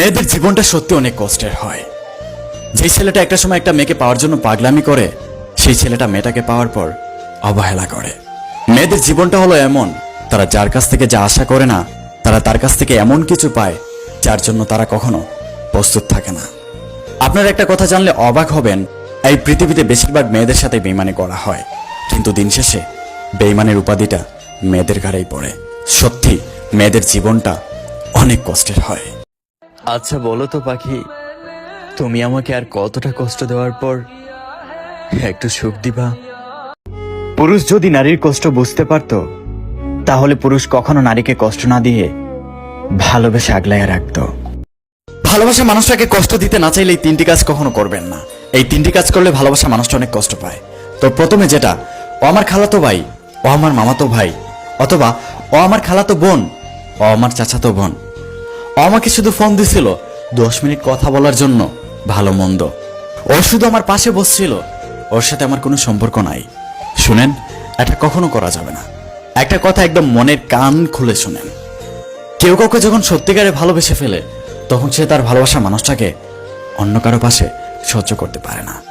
মেয়েদের জীবনটা সত্যি অনেক কষ্টের হয়। যে ছেলেটা একটা সময় একটা মেয়েকে পাওয়ার জন্য পাগলামি করে, সেই ছেলেটা মেয়েটাকে পাওয়ার পর অবহেলা করে। মেয়েদের জীবনটা হলো এমন, তারা যার কাছ থেকে যা আশা করে না, তারা তার কাছ থেকে এমন কিছু পায়, যার জন্য তারা কখনো প্রস্তুত থাকে না। আপনারা একটা কথা জানলে অবাক হবেন, এই পৃথিবীতে বেশিরভাগ মেয়েদের সাথে বেইমানি করা হয়। কিন্তু দিন শেষে বেইমানের উপাধিটা মেয়েদের ঘাড়েই পড়ে। সত্যি, মেয়েদের জীবনটা অনেক কষ্টের হয়। আচ্ছা বলো তো পাখি তুমি আমাকে আর কতটা কষ্ট দেওয়ার পর একটু সুখ দিবা? পুরুষ যদি নারীর কষ্ট বুঝতে পারত তাহলে পুরুষ কখনো নারীকে কষ্ট না দিয়ে ভালোবেসে আগলাইয়া রাখতো। ভালোবাসা মানুষটাকে কষ্ট দিতে না চাইলে এই তিনটি কাজ কখনো করবেন না। এই তিনটি কাজ করলে ভালোবাসা মানুষটা অনেক কষ্ট পায়। তো প্রথমে যেটা ও আমার খালাতো ভাই ও আমার মামাতো ভাই অথবা ও আমার খালাতো বোন ও আমার চাচাতো বোন। আমাকে শুধু ফোন দিছিল। দশ মিনিট কথা বলার জন্য, ভালো মন্দ। ও শুধু আমার পাশে বসছিল। ওর সাথে আমার কোনো সম্পর্ক নাই। শুনেন, এটা কখনো করা যাবে না। একটা কথা একদম মনের কান খুলে শুনেন। কেউ কাউকে যখন সত্যিকারে ভালোবেসে ফেলে, তখন সে তার ভালোবাসা মানুষটাকে অন্য কারও পাশে সহ্য করতে পারে না।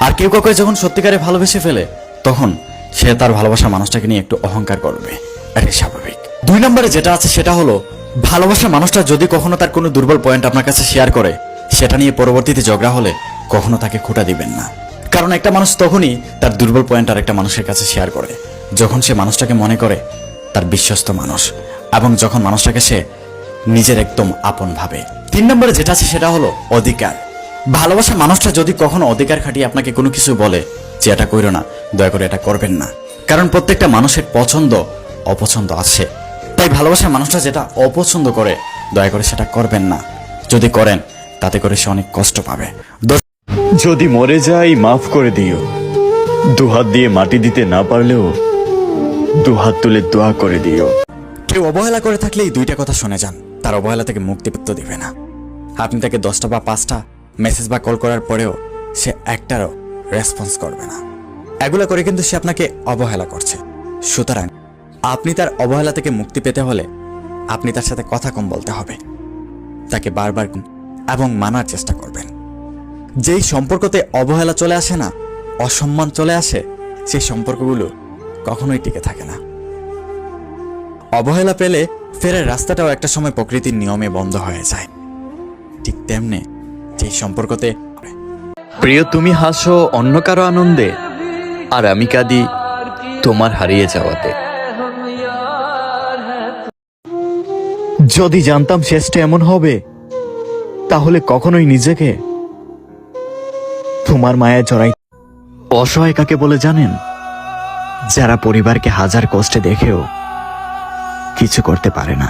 আর কেউ কাউকে যখন সত্যিকারে ভালোবেসে ফেলে, তখন সে তার ভালোবাসা মানুষটাকে নিয়ে একটু অহংকার করবে। এটাই স্বাভাবিক। দুই নম্বরে যেটা আছে সেটা হলো ভালোবাসা মানুষটা যদি কখনো তার কোনো দুর্বল পয়েন্ট আপনার কাছে শেয়ার করে, সেটা নিয়ে পরবর্তীতে ঝগড়া হলে কখনো তাকে খোটা দিবেন না। কারণ একটা মানুষ তখনই তার দুর্বল পয়েন্ট আর একটা মানুষের কাছে শেয়ার করে, যখন সে মানুষটাকে মনে করে তার বিশ্বস্ত মানুষ এবং যখন মানুষটাকে সে নিজের একদম আপন ভাবে। তিন নম্বরে যেটা আছে সেটা হলো অধিকার। ভালোবাসা মানুষটা যদি কখনো অধিকার খাটিয়ে আপনাকে কোনো কিছু বলে যে এটা কইরো না, দয়া করে এটা করবেন না। কারণ প্রত্যেকটা মানুষের পছন্দ অপছন্দ আছে। তাই ভালোবাসা মানুষটা যেটা অপছন্দ করে দয়া করে সেটা করবেন না। যদি করেন তাতে করে সে অনেক কষ্ট পাবে। যদি মরে যাই মাফ করে দিও। দুহাত দিয়ে মাটি দিতে না পারলেও দুহাত তুলে দোয়া করে দিও। কেউ অবহেলা করে থাকলে এই দুইটা কথা শুনে যান। তার অবহেলা থেকে মুক্তি পেতে দিবে না। আপনি তাকে দশটা বা পাঁচটা মেসেজ বা কল করার পরেও সে একটারও রেসপন্স করবে না। এগুলো করে কিন্তু সে আপনাকে অবহেলা করছে। সুতরাং আপনি তার অবহেলা থেকে মুক্তি পেতে হলে আপনি তার সাথে কথা কম বলতে হবে। তাকে বারবার এবং মানার চেষ্টা করবেন। যেই সম্পর্কতে অবহেলা চলে আসে না, অসম্মান চলে আসে, সেই সম্পর্কগুলো কখনোই টিকে থাকে না। অবহেলা পেলে ফেরার রাস্তাটাও একটা সময় প্রকৃতির নিয়মে বন্ধ হয়ে যায়। ঠিক তেমনি যে সম্পর্কতে প্রিয়, তুমি হাসো অন্য কারও আনন্দে, আর আমি কাঁদি তোমার হারিয়ে যাওয়াতে। যদি জানতাম শেষটা এমন হবে, তাহলে কখনোই নিজেকে তোমার মায়া জড়াই অসহায় কাকে বলে জানেন? যারা পরিবারকে হাজার কষ্টে দেখেও কিছু করতে পারে না।